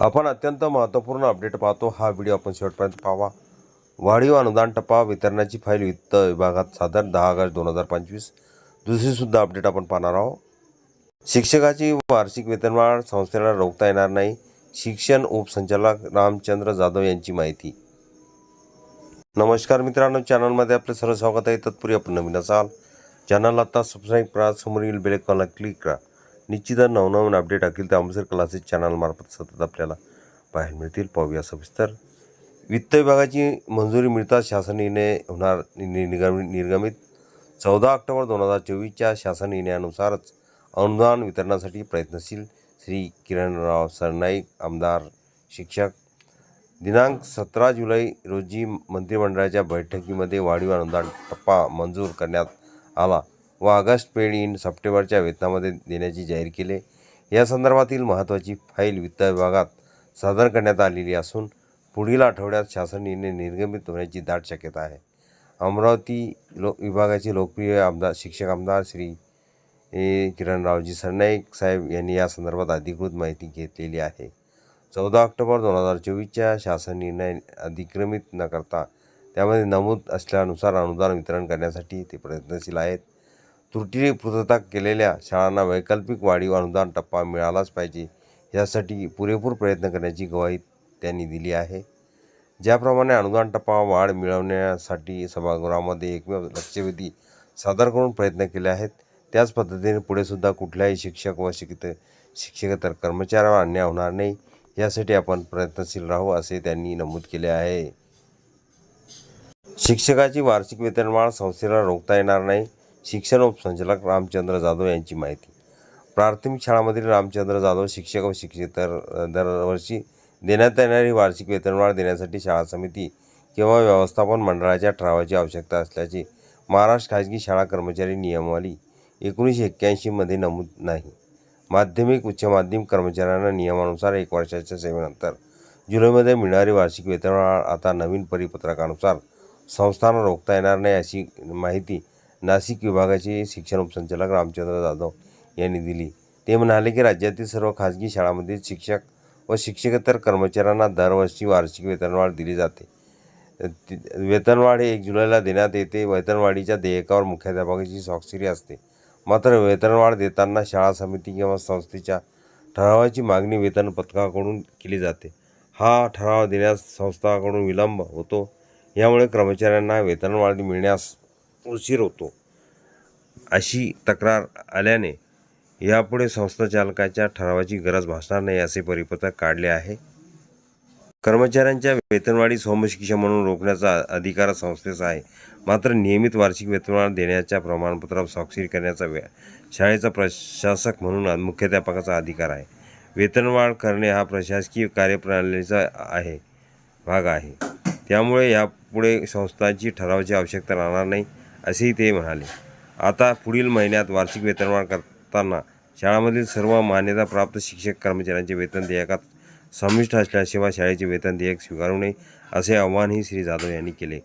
आपण अत्यंत महत्त्वपूर्ण अपडेट पाहतो. हा व्हिडिओ आपण शेवटपर्यंत पाहावा वाढीव अनुदान टप्पा वितरणाची फाईल वित्त विभागात सादर दहा ऑगस्ट दोन हजार पंचवीस. दुसरीसुद्धा अपडेट आपण पाहणार आहोत. शिक्षकाची वार्षिक वेतनवाढ संस्थेला रोखता येणार नाही. शिक्षण उपसंचालक रामचंद्र जाधव यांची माहिती. नमस्कार मित्रांनो चॅनलमध्ये आपले सर्व स्वागत आहे. तत्पूर्वी आपण नवीन असाल चॅनल आता सबस्क्राईब करा. समोरील बेलेकॉनला क्लिक करा. निश्चितच नवनवीन अपडेट अखिल ते अमृतसर क्लासेस चॅनलमार्फत सतत आपल्याला पाहायला मिळतील. पाहूया सविस्तर. वित्त विभागाची मंजुरी मिळताच शासन निर्णय होणार नि- निर्गमित. चौदा ऑक्टोबर दोन हजार चोवीसच्या शासन निर्णयानुसारच अनुदान वितरणासाठी प्रयत्नशील श्री किरणराव सरनाईक आमदार शिक्षक. दिनांक सतरा जुलै रोजी मंत्रिमंडळाच्या बैठकीमध्ये वाढीव अनुदान टप्पा मंजूर करण्यात आला. व ऑगस्ट पेड इन सप्टेंबरच्या वेतनामध्ये देण्याची जाहीर केले या संदर्भातील महत्त्वाची फाईल वित्त विभागात सादर करण्यात आलेली असून पुढील आठवड्यात शासन निर्णय निर्गमित होण्याची दाट शक्यता आहे. अमरावती लो विभागाचे लोकप्रिय आमदार शिक्षक आमदार श्री ए. किरणरावजी सरनाईक साहेब यांनी या संदर्भात अधिकृत माहिती घेतलेली आहे. चौदा ऑक्टोबर दोन हजार चोवीसच्या शासन निर्णय अधिक्रमित न करता त्यामध्ये नमूद असल्यानुसार अनुदान वितरण करण्यासाठी ते प्रयत्नशील आहेत. त्रुटीने पूर्तता केलेल्या शाळांना वैकल्पिक वाढीव अनुदान टप्पा मिळालाच पाहिजे यासाठी पुरेपूर प्रयत्न करण्याची ग्वाही त्यांनी दिली आहे. ज्याप्रमाणे अनुदान टप्पा वाढ मिळवण्यासाठी सभागृहामध्ये एकमेव लक्षवेधी सादर करून प्रयत्न केले आहेत त्याच पद्धतीने पुढेसुद्धा कुठल्याही शिक्षक व शिक्षित शिक्षकेतर कर्मचाऱ्यावर अन्याय होणार नाही यासाठी आपण प्रयत्नशील राहू असे त्यांनी नमूद केले आहे. शिक्षकाची वार्षिक वेतनवाढ संस्थेला रोखता येणार नाही शिक्षण उपसंचालक रामचंद्र जाधव यांची माहिती. प्राथमिक शाळांमधील रामचंद्र जाधव शिक्षक व शिक्षकेतर दरवर्षी देण्यात येणारी वार्षिक वेतनवाढ देण्यासाठी शाळा समिती किंवा व्यवस्थापन मंडळाच्या ठरावाची आवश्यकता असल्याचे महाराष्ट्र खाजगी शाळा कर्मचारी नियमावली एकोणीसशे एक्क्याऐंशीमध्ये नमूद नाही. माध्यमिक उच्च माध्यमिक कर्मचाऱ्यांना नियमानुसार एक वर्षाच्या सेवेनंतर जुलैमध्ये मिळणारी वार्षिक वेतनवाढ आता नवीन परिपत्रकानुसार संस्थांना रोखता येणार नाही अशी माहिती नाशिक विभागाचे शिक्षण उपसंचालक रामचंद्र जाधव यांनी दिली. ते म्हणाले की राज्यातील सर्व खाजगी शाळांमध्ये शिक्षक व शिक्षकेतर कर्मचाऱ्यांना दरवर्षी वार्षिक वेतनवाढ दिली जाते. वेतनवाढ हे एक जुलैला देण्यात येते. वेतनवाढीच्या देयकावर मुख्याध्यापकाची स्वाक्षरी असते. मात्र वेतनवाढ देताना शाळा समिती किंवा संस्थेच्या ठरावाची मागणी वेतन पथकाकडून केली जाते. हा ठराव देण्यास संस्थाकडून विलंब होतो. यामुळे कर्मचाऱ्यांना वेतनवाढ मिळण्यास उशीर होतो. अशी तक्रार आल्याने यापुढे संस्थाचालकाच्या ठरावाची गरज भासणार नाही असे परिपत्रक काढले आहे. कर्मचाऱ्यांच्या वेतनवाढी सोमशिक्षा म्हणून रोखण्याचा अधिकार संस्थेचा आहे. मात्र नियमित वार्षिक वेतनवाढ देण्याच्या प्रमाणपत्रावर स्वाक्षरी करण्याचा वे शाळेचा प्रशासक म्हणून मुख्याध्यापकाचा अधिकार आहे. वेतनवाढ करणे हा प्रशासकीय कार्यप्रणालीचा आहे भाग आहे. त्यामुळे यापुढे संस्थांची ठरावाची आवश्यकता राहणार नाही. असेही ते म्हणाले. आता पुढील महिन्यात वार्षिक वेतनवाढ करताना शाळामधील सर्व मान्यताप्राप्त शिक्षक कर्मचाऱ्यांचे वेतन देयकात समाविष्ट असल्याशिवाय शाळेचे वेतन देयक स्वीकारू नये असे आव्हानही श्री जाधव यांनी केले.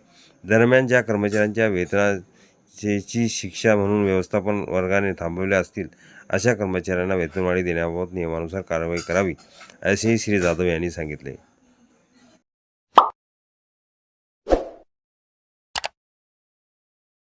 दरम्यान ज्या कर्मचाऱ्यांच्या वेतनाची शिक्षा म्हणून व्यवस्थापन वर्गाने थांबवले असतील अशा कर्मचाऱ्यांना वेतनवाढी देण्याबाबत नियमानुसार कारवाई करावी असेही श्री जाधव यांनी सांगितले.